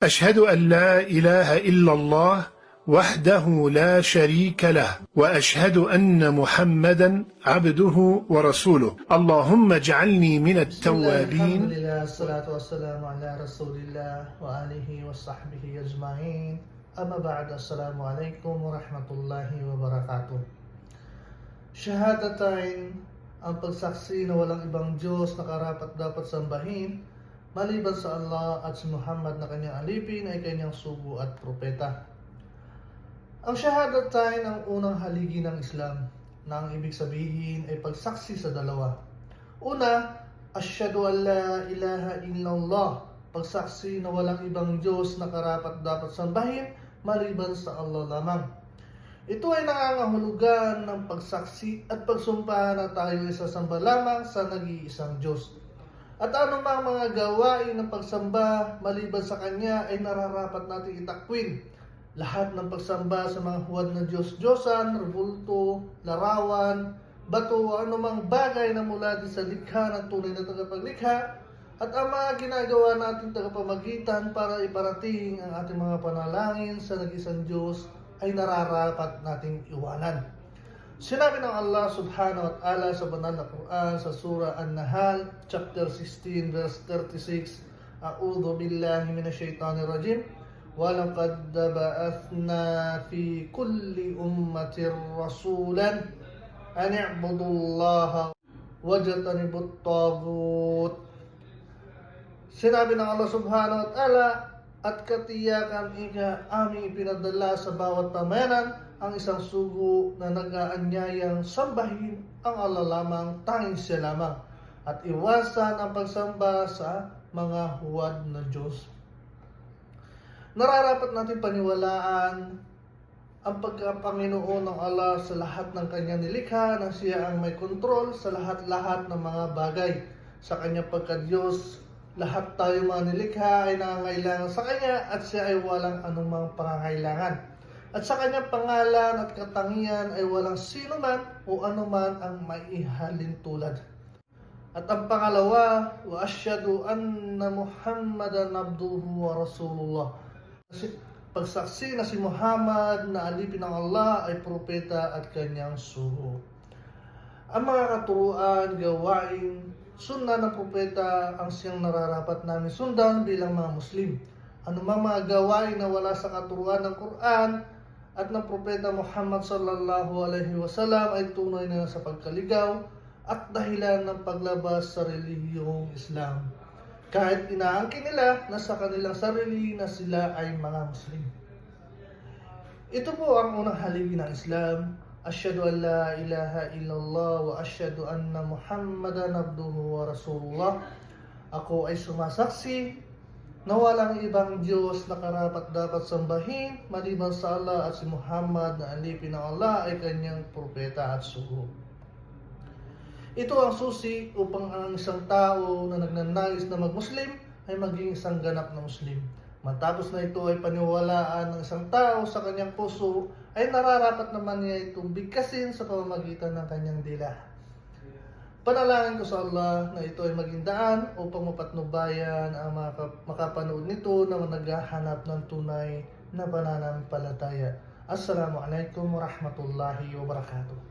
أشهد أن لا إله إلا الله وحده لا شريك له وأشهد أن محمدا عبده ورسوله. اللهم اجعلني من الحمد التوابين لله الصلاة والسلام على رسول الله وآله وصحبه أجمعين. أما بعد السلام عليكم ورحمة الله وبركاته. Shahadatain ang pagsaksi na walang ibang Diyos na karapat dapat sambahin maliban sa Allah at si Muhammad na kanyang alipin ay kanyang sugo at propeta. Ang shahadatain ang unang haligi ng Islam na ang ibig sabihin ay pagsaksi sa dalawa. Una, Asyhadu an la ilaha illallah. Pagsaksi na walang ibang Diyos na karapat dapat sambahin maliban sa Allah lamang. Ito ay nangangahulugan ng pagsaksi at pagsumpa na tayo ay sasamba lamang sa nag-iisang Diyos. At anumang mga gawain ng pagsamba maliban sa Kanya ay nararapat nating itakwin. Lahat ng pagsamba sa mga huwad na Diyos-Diyosan, rebulto, larawan, bato, o anumang bagay na mula din sa likha ng tunay na tagapaglikha, at ang mga ginagawa natin tagapamagitan para iparating ang ating mga panalangin sa nag-isang Diyos ay nararapat nating iwanan. Sinabi ng Allah subhanahu wa ta'ala sa banal na Quran sa surah An-Nahl chapter 16 verse 36 A'udhu billahi minash shaitanir rajim وَلَقَدْ بَعَثْنَا فِي كُلِّ أُمَّةٍ رَسُولًا أَنِ اعْبُدُوا اللَّهَ وَاجْتَنِبُوا الطَّاغُوتَ Sinabi ng Allah subhanahu wa ta'ala at katiyakan ika aming ipinadala sa bawat pamayanan ang isang sugo na nag-aanyayang sambahin ang Allah lamang, tanging siya lamang at iwasan ang pagsamba sa mga huwad na Diyos. Nararapat natin paniwalaan ang pagkapanginoon ng Allah sa lahat ng kanyang nilikha na siya ang may kontrol sa lahat-lahat ng mga bagay. Sa kanyang pagka-Diyos, lahat tayo mga nilikha ay nangangailangan sa kanya at siya ay walang anumang pangangailangan. At sa kanyang pangalan at katangian ay walang sino man o anuman ang maihalin tulad. At ang pangalawa, wa asyhadu anna Muhammadan abduhu wa rasulullah. Kasi pagsaksi na si Muhammad na alipin ng Allah ay propeta at kanyang suho. Ang mga katuruan, gawain, sunna ng propeta ang siyang nararapat namin sundan bilang mga Muslim. Anumang mga gawain na wala sa katuruan ng Quran at ng propeta Muhammad sallallahu alaihi wasallam ay tunay na sa pagkaligaw at dahilan ng paglabas sa relihiyong Islam. Kahit inaangkin nila na sa kanilang sarili na sila ay mga Muslim. Ito po ang unang haligi ng Islam. Asyhadu an la ilaha illallah wa asyhadu anna Muhammadan abduhu wa rasulullah. Ako ay sumasaksi na walang ibang Diyos na karapat dapat sambahin maliban sa Allah at si Muhammad na alipin ng Allah ay kanyang propeta at sugo. Ito ang susi upang ang isang tao na nagnanais na mag-Muslim ay maging isang ganap na Muslim. Matapos na ito ay paniwalaan ng isang tao sa kanyang puso, ay nararapat naman niya itong bigkasin sa pamamagitan ng kanyang dila. Panalangin ko sa Allah na ito ay maging daan upang mapatnubayan ang mga kap- makapanood nito na naghahanap ng tunay na pananampalataya. Assalamualaikum warahmatullahi wabarakatuh.